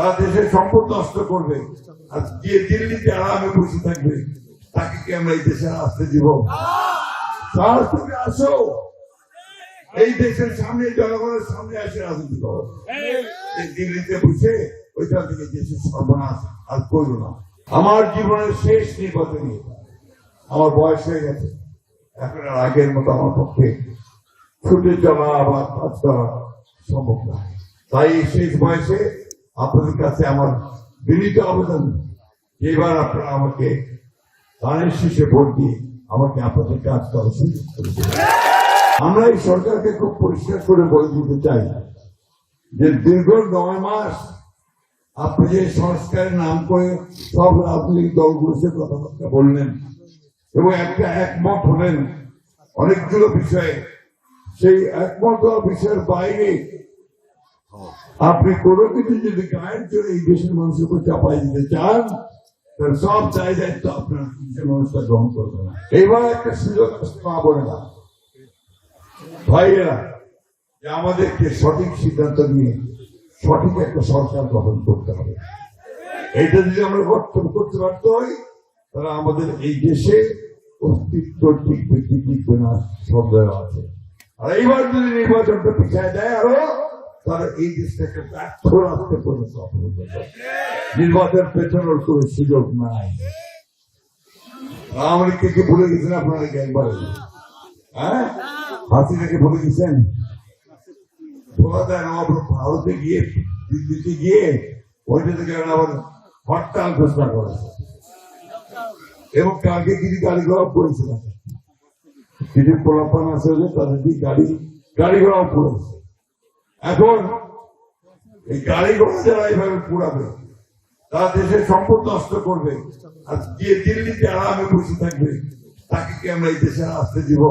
তারা দেশের সম্পদ নষ্ট করবে। আর যে দিল্লিতে আরামে বসে থাকবে, তাকে কি আমরা এই দেশে আসতে দিব? তার তুমি আসো। এই দেশের সামনে, জনগণের সামনে আসে রাজনীতি করো। দিল্লিতে বসে ওইখান থেকে দেশের সর্বনাশ আর করো না। আমার জীবনের শেষ নির্বাচনী আমার বয়স হয়ে গেছে। এখন আর আগের মতো আমার পক্ষে ছুটে চলা বা কাজ করা সম্ভব না তাই শেষ বয়সে আপনাদের কাছে আমার বিনীত আবেদন, এবার আপনারা আমাকে ধানের শীষে ভোট দিয়ে আমাকে আপনাদের কাজ করার সুযোগ আমরা এই সরকারকে খুব পরিষ্কার করে বলে দিতে চাই যে দীর্ঘ নয় মাস আপনি যে সংস্কারের নাম করে সব রাজনৈতিক দলগুলোর সাথে কথাবার্তা বললেন এবং একটা একমত হলেন অনেকগুলো বিষয়ে, সেই একমত বিষয়ের বাইরে আপনি কোনো কিছু যদি গায়ের জন্য এই দেশের মানুষের উপর চাপাই দিতে চান, তাহলে সব চাই দায়িত্ব আপনার দেশের মানুষটা গ্রহণ করবে না। এবার একটা সুযোগ আসতে পাবো না। ভাইয়েরা, যে আমাদেরকে সঠিক সিদ্ধান্ত নিয়ে সঠিক একটা সরকার গঠন করতে হবে। এটা যদি আমরা গঠন করতে পারতে হই তাহলে আমাদের এই দেশে অস্তিত্ব টিকবে কি টিকবে না সন্দেহ আছে। আর এইবার যদি নির্বাচনটা পিছায় দেয় আরও তাহলে এই ব্যর্থ রাখতে। নির্বাচন সুযোগ নাই। কি ভুলে গেছেন আপনারা একবার? হ্যাঁ? ভুলে গেছেন? ভারতে গিয়ে, দিল্লিতে গিয়ে, ওইটা থেকে আবার হরতাল ঘোষণা করেছে এবং কালকে কিছু গাড়ি ঘোড়া পড়েছিল কিছু পোলাপান আছে তাদের গাড়ি গাড়ি ঘোড়াও পড়েছে। এখন এই গাড়ি ঘোড়া এইভাবে পুরাবে। তারা দেশের সম্পদ নষ্ট করবে। আর যে দিল্লিতে আরামে বসে থাকবে। তাকে কি আমরা এই দেশে আসতে দিব?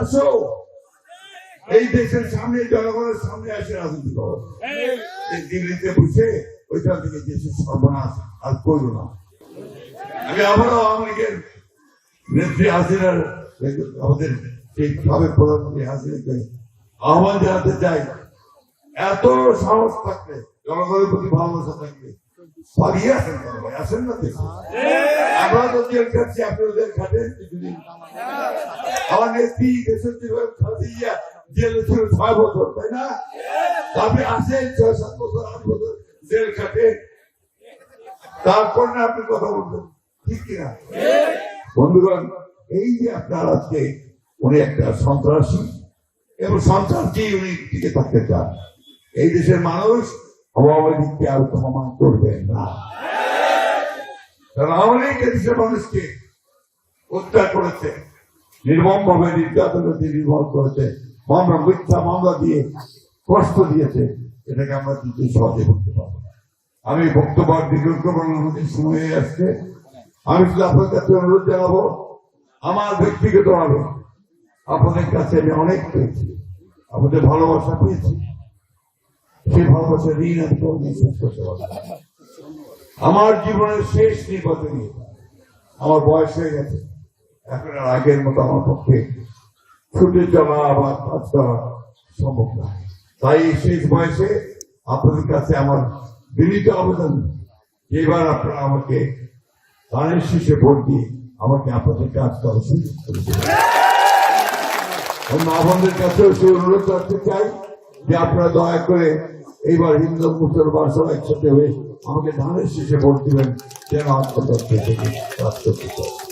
আসো। এই দেশের সামনে, জনগণের সামনে আসে রাজনীতি করো। দিল্লিতে বসে ওইখান থেকে দেশের সর্বনাশ আর করো না। আমি আবারও আওয়ামী লীগের নেত্রী হাসিনার, আমাদের সেই সাবেক প্রধানমন্ত্রী হাসিনাকে আহ্বান জানাতে চাই এত সাহস থাকলে জনগণের প্রতি ভালোবাসা থাকলে পালিয়ে আসেন আসেন না আমরা তো জেল খাচ্ছি আপনি ওদের খাটেন কিছুদিন। আমার নেত্রী দেশের জেলে ছিল ছয় বছর তাই না? আপনি আসেন ছয় সাত বছর আট বছর জেল খাটে। তারপর না আপনি কথা বলবেন ঠিক কিনা? বন্ধুগণ এই যে আপনার আজকে উনি একটা সন্ত্রাসী এবং সন্ত্রাসী উনি টিকে থাকতে চান। এই দেশের মানুষ আওয়ামী লীগকে আর ক্ষমা করবেন না। নির্ভর করেছে মামলা মামলা দিয়ে কষ্ট দিয়েছে। এটাকে আমরা সহজে আমি বক্তব্য দীর্ঘ আসছে। আমি শুধু আপনার কাছে অনুরোধ জানাব, আমার ব্যক্তিগতভাবে আপনাদের কাছে আমি অনেক পেয়েছি। আপনাদের ভালোবাসা পেয়েছি। সেই ভালোবাসা ঋণ আমি করতে আমার জীবনের শেষ নির্বাচনী, আমার বয়স হয়ে গেছে। এখন আর আগের মতো আমার পক্ষে ছুটে চলা বা কাজ করা সম্ভব না। তাই শেষ বয়সে আপনাদের কাছে আমার বিনীত আবেদন, এবার আপনারা আমাকে ধানের শীষে ভোট দিয়ে আমাকে আপনাদের কাজ করার সুযোগ করে দেবেন। মা বোনদের কাছে অনুরোধ করতে চাই যে আপনারা দয়া করে এইবার হিন্দু মুসলমান সব একসাথে হয়ে আমাকে ধানের শেষে ভোট দিবেন, যেন আত্মতত্ত্ব থেকে আত্মতত্ত্ব